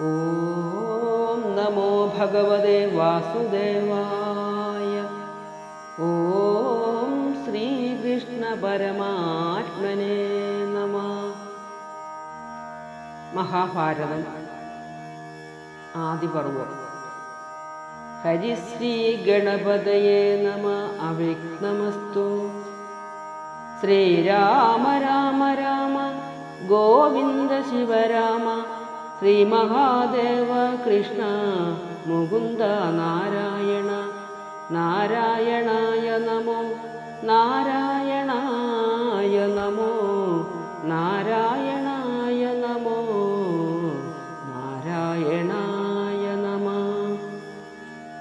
ഓം നമോ ഭഗവതേ വാസുദേവായ. ഓം ശ്രീകൃഷ്ണ പരമാത്മനേ നമ. മഹാഭാരതം ആദിപർവം ഹരിശ്രീ ഗണപതയെ നമ. അവിഘ്നമസ്തു. ശ്രീരാമ രാമ രാമ ഗോവിന്ദ ശിവരാമ ശ്രീമഹാദേവ കൃഷ്ണ മുകുന്ദ നാരായണ നാരായണായ നമോ നാരായണായ നമോ നാരായണായ നമോ നാരായണായ നമ.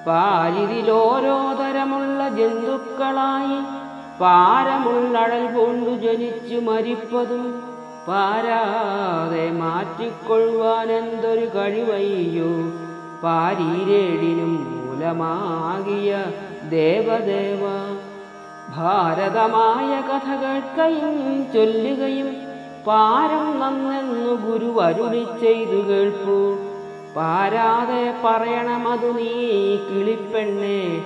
പാരിതിലോരോ തരമുള്ള ജന്തുക്കളായി പാരമുള്ളടൽ കൊണ്ടു ജനിച്ചു മരിപ്പതും പാരാതെ മാറ്റിക്കൊള്ളുവാൻ എന്തൊരു കഴിവയ്യോ? പാരീരേടിനും മൂലമാകിയ ദേവദേവ. ഭാരതമായ കഥ കേൾക്കയും ചൊല്ലുകയും പാരം നന്നെന്നു ഗുരു അരുളി ചെയ്തു കേൾപ്പു. പാരാതെ പറയണമതു നീ കിളിപ്പെണ്ണേ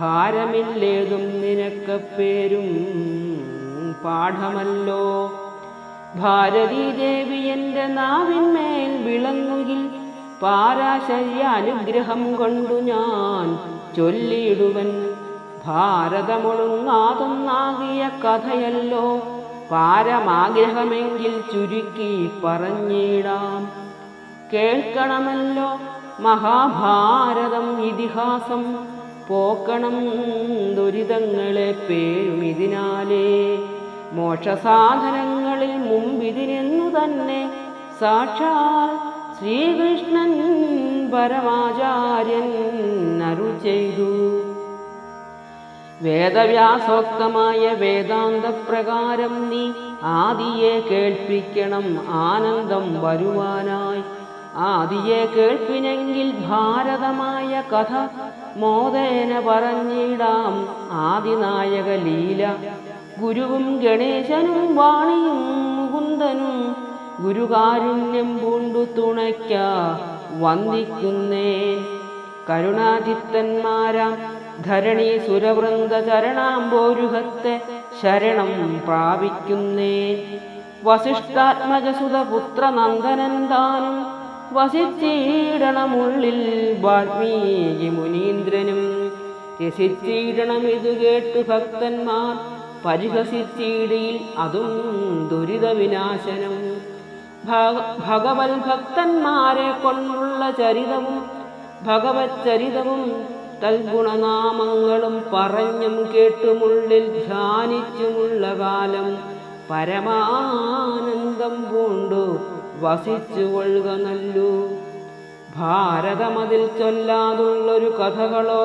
ഭാരമില്ലേതും നിനക്കപ്പേരും പാഠമല്ലോ. ഭാരതീ ദേവി എന്റെ നാവിന്മേൽ വിളങ്ങുകിൽ പാരാശര്യ അനുഗ്രഹം കൊണ്ടു ഞാൻ ചൊല്ലിയിടുവൻ. ഭാരതമൊഴുങ്ങാതൊന്നാകിയ കഥയല്ലോ പാരമാഗ്രഹമെങ്കിൽ ചുരുക്കി പറഞ്ഞിടാം. കേൾക്കണമല്ലോ മഹാഭാരതം ഇതിഹാസം പോക്കണം ദുരിതങ്ങളെ പേരും ഇതിനാലേ മോക്ഷസാധനങ്ങളിൽ മുമ്പിതിനെന്നു തന്നെ. സാക്ഷാൽ ശ്രീകൃഷ്ണൻ പരമാചാര്യൻ അരു ചെയ്തു. വേദവ്യാസോക്തമായ വേദാന്തപ്രകാരം നീ ആദിയെ കേൾപ്പിക്കണം ആനന്ദം വരുവാനായി. ആദിയെ കേൾപ്പിനെങ്കിൽ ഭാരതമായ കഥ മോദേന പറഞ്ഞിടാം. ആദിനായക ലീല ഗുരുവും ഗണേശനും വാണിയും മുകുന്ദനും ഗുരുകാരുണ്യം പൂണ്ടു തുണയ്ക്ക വന്ദിക്കുന്നേ. കരുണാചിത്തന്മാരാം ധരണി സുരവൃന്ദ ചരണാംബോരുഹത്തെ ശരണം പ്രാപിക്കുന്നേ. വസിഷ്ഠാത്മജസുത പുത്ര നന്ദനൻ താനും വസിച്ചീടണമുള്ളിൽ വാൽമീകി മുനീന്ദ്രനും രസിച്ചീടണം ഇതു കേട്ടു ഭക്തന്മാർ പരിഹസിച്ചിടിയിൽ അതും ദുരിത വിനാശനം ഭഗവത് ഭക്തന്മാരെ കൊണ്ടുള്ള ചരിതവും ഭഗവത് ചരിതവും തൽഗുണനാമങ്ങളും പറഞ്ഞും കേട്ടുമുള്ളിൽ ധ്യാനിച്ചുമുള്ള കാലം പരമാനന്ദം പൂണ്ടു വസിച്ചു കൊള്ളുക നല്ലു. ഭാരതമതിൽ ചൊല്ലാതുള്ളൊരു കഥകളോ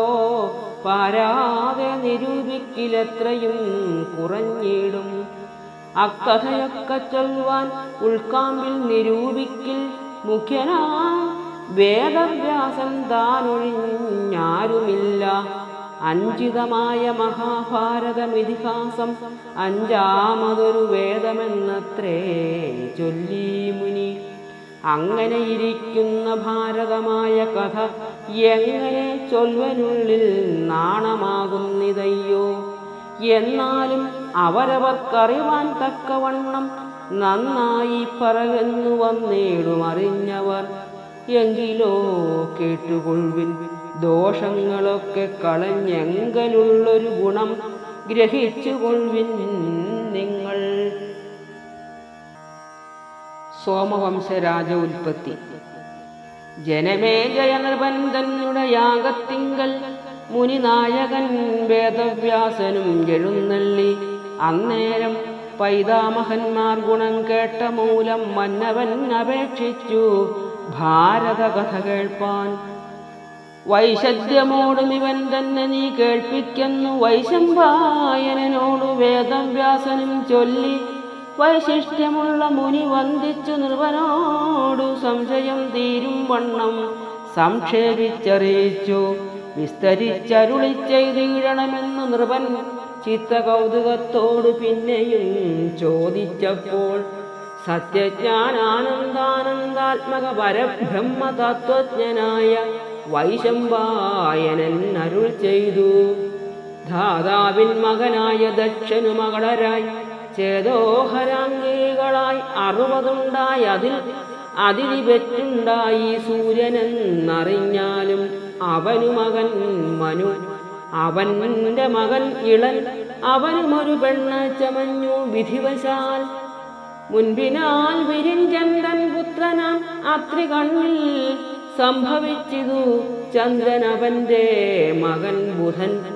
പാരാതെ നിരൂപിക്കിലെത്രയും കുറഞ്ഞിടും. അക്കഥയൊക്കെ ചൊല്ലുവാൻ ഉൾക്കാമ്പിൽ നിരൂപിക്കിൽ മുഖ്യനാ വേദവ്യാസം താനൊഴിഞ്ഞാരുമില്ല. അഞ്ചിതമായ മഹാഭാരതമിതിഹാസം അഞ്ചാമതൊരു വേദമെന്നത്രേ ചൊല്ലി മുനി. അങ്ങനെ ഇരിക്കുന്ന ഭാരതമായ കഥ എങ്ങനെ ചൊൽവനുള്ളിൽ നാണമാകുന്നിതയ്യോ? എന്നാലും അവരവർക്കറിവാൻ തക്കവണ്ണം നന്നായി പറകെന്നു വന്നേടും അറിഞ്ഞവർ. എങ്കിലോ കേട്ടുകൊള്ളുവിൻ ദോഷങ്ങളൊക്കെ കളഞ്ഞെങ്കലുള്ളൊരു ഗുണം ഗ്രഹിച്ചുകൊള്ളുവിൻ നിങ്ങൾ സോമവംശരാജ ഉൽപ്പത്തി ജനമേജയ നിർബന്ധനുടെ യാഗത്തിങ്കൽ മുനിനായകൻ വേദവ്യാസനും എഴുന്നള്ളി. അന്നേരം പൈതാമഹന്മാർ ഗുണം കേട്ട മൂലം മന്നവൻ അപേക്ഷിച്ചു. ഭാരതകഥ കേൾപ്പാൻ. വൈശദ്യമോടും ഇവൻ തന്നെ നീ കേൾപ്പിക്കുന്നു വൈശമ്പായനോട് വേദവ്യാസനും ചൊല്ലി. വൈശിഷ്ട്യമുള്ള മുനി വന്ദിച്ചു നിർവനോടു സംശയം തീരും വണ്ണം സംക്ഷേപിച്ചറിയിച്ചു. വിസ്തരിച്ചരുളി ചെയ്തിടണമെന്ന് നൃപൻ ചിത്തകൗതുകത്തോടു പിന്നെയും ചോദിച്ചപ്പോൾ സത്യജ്ഞാനാനന്ദാനന്ദാത്മക പരബ്രഹ്മതത്വജ്ഞനായ വൈശംബായനൻ അരുൾ ചെയ്തു. ധാതാവിൻ മകനായ ദക്ഷനു മകളരായി ചേതോഹരാംഗികളായി അറുപതുണ്ടായി അതിൽ അതിരി പെറ്റുണ്ടായി സൂര്യനെന്നറിഞ്ഞാലും അവനു മകൻ മനു. അവന്റെ മകൻ ഇളൻ. അവനുമൊരു പെണ്ണ് ചമഞ്ഞു വിധിവശാൽ. മുൻപിനാൽ വിരിഞ്ചന്ദൻ പുത്രനാം അത്രി കണ്ണിൽ സംഭവിച്ചിതു ചന്ദ്രൻ അവന്റെ മകൻ ബുധൻ.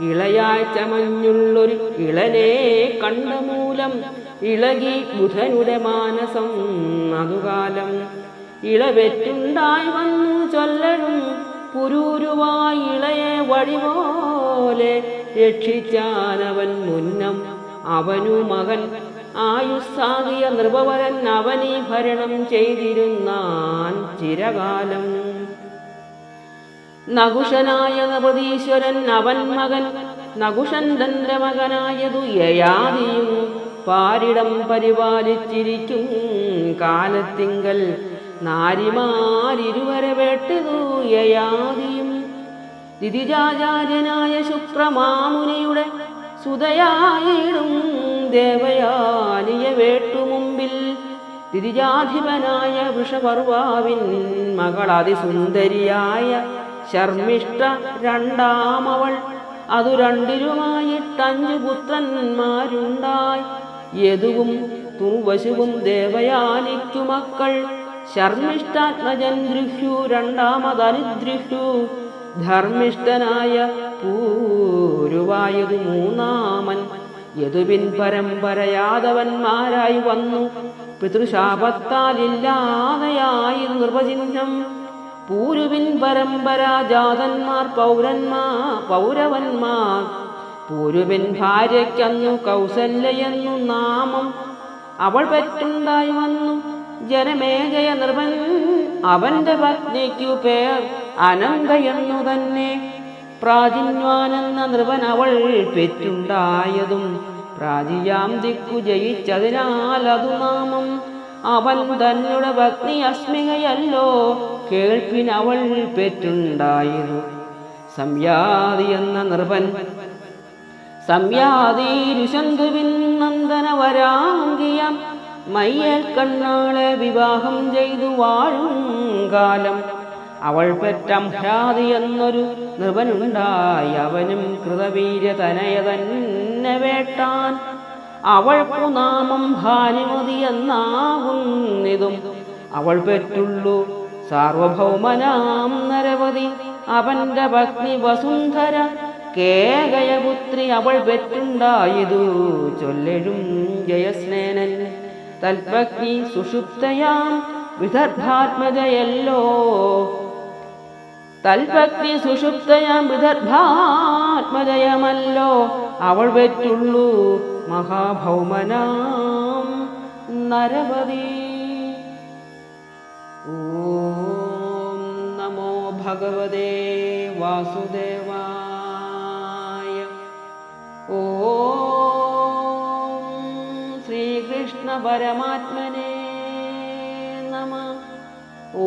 ഇളയായി ചമഞ്ഞുള്ളൊരു ഇളനെ കണ്ട മൂലം ഇളകി ബുധനുടെ മാനസം അതുകാലം ഇളവെറ്റുണ്ടായി വന്നു ചൊല്ലഴും പുരൂരുവായി ഇളയെ വഴിപോലെ രക്ഷിച്ചാനവൻ മുന്നം അവനു മകൻ. ആയുസ്സാകിയ നൃപവരൻ അവനീ ഭരണം ചെയ്തിരുന്നാൻ ചിരകാലം. നകുഷനായ നപതീശ്വരൻ അവൻ മകൻ നകുഷൻ തന്റെ മകനായതു യയാദിയും പാരിടം പരിപാലിച്ചിരിക്കും കാലത്തിങ്കൽ. നാരിമാരിരുവരെ വേട്ടതു യയാദിയും ദിതിജാചാര്യനായ ശുക്രമാമുനിയുടെ സുതയായിടും ദേവയാലിയ വേട്ടുമുമ്പിൽ ദിതിജാധിപനായ വൃഷപർവാവിൻ മകൾ ശർമ്മിഷ്ഠ രണ്ടാമവൾ. അതു രണ്ടിലുമായിട്ടഞ്ചു പുത്രന്മാരുണ്ടായി. യദുവും തൂവശുവും ദേവയാനിക്കു മക്കൾ. ശർമ്മിഷ്ടാത്മജൻ ദൃഹ്യു രണ്ടാമതനുദ്രിഹ്യു ധർമ്മിഷ്ഠനായ പൂരുവായതു മൂന്നാമൻ. യദുവിൻ പരമ്പരയാദവന്മാരായി വന്നു. പിതൃശാപത്താലില്ലാതെയായി നിർവചിഹ്നം. പൂരുവിൻ പരമ്പരാജാതന്മാർ പൗരന്മാ പൗരന്മാർ പൗരവന്മാർ. പൂരുവിൻ ഭാര്യയ്ക്കന്നു കൗസല്യയെന്നു നാമം അവൾ പെറ്റുണ്ടായി വന്നു. ജനമേജയ നൃപൻ അവന്റെ പത്നിക്കു പേർ അനന്തയെന്നു തന്നെ. പ്രാചിന്വാനെന്ന നൃപൻ അവൾ പെറ്റുണ്ടായതും പ്രാചിയാം ദിക്കു ജയിച്ചതിനാൽ അതു നാമം അവൻ തന്നുടെ ഭക്തി അസ്മികയല്ലോ കേൾപ്പിനവൾ പെറ്റുണ്ടായിരുന്നു സംയാതി എന്ന നൃപൻ സംയാതീരുശന്തുവിൻ നന്ദന വരാങ്കിയം മയ്യൽ കണ്ണാളെ വിവാഹം ചെയ്തു വാഴും കാലം അവൾ പെറ്റം ഹ്രാതി എന്നൊരു നൃപനുണ്ടായി അവനും കൃതവീര്യ തനയ തന്നെ വേട്ടാൻ അവൾക്കു നാമം ഭാനുമതി എന്നാകുന്നതും അവൾ പെറ്റുള്ളൂ. സാർവഭൗമനാം നരവതി അവന്റെ ഭക്തി വസുന്ധര കേകയപുത്രി അവൾ പെറ്റുണ്ടായതു ചൊല്ലഴും ജയസ്നേനൻ. തൽഭക്തി സുഷുപ്തയാം വിദർഭാത്മജയല്ലോ തൽഭക്തി സുഷുപ്തയാം വിദർഭാത്മജയമല്ലോ അവൾ പെറ്റുള്ളൂ മഹാഭൗമനാം നരവതി ഓം നമോ ഭഗവതേ വാസുദേവായ ഓം ശ്രീകൃഷ്ണ പരമാത്മനേ നമ ഓ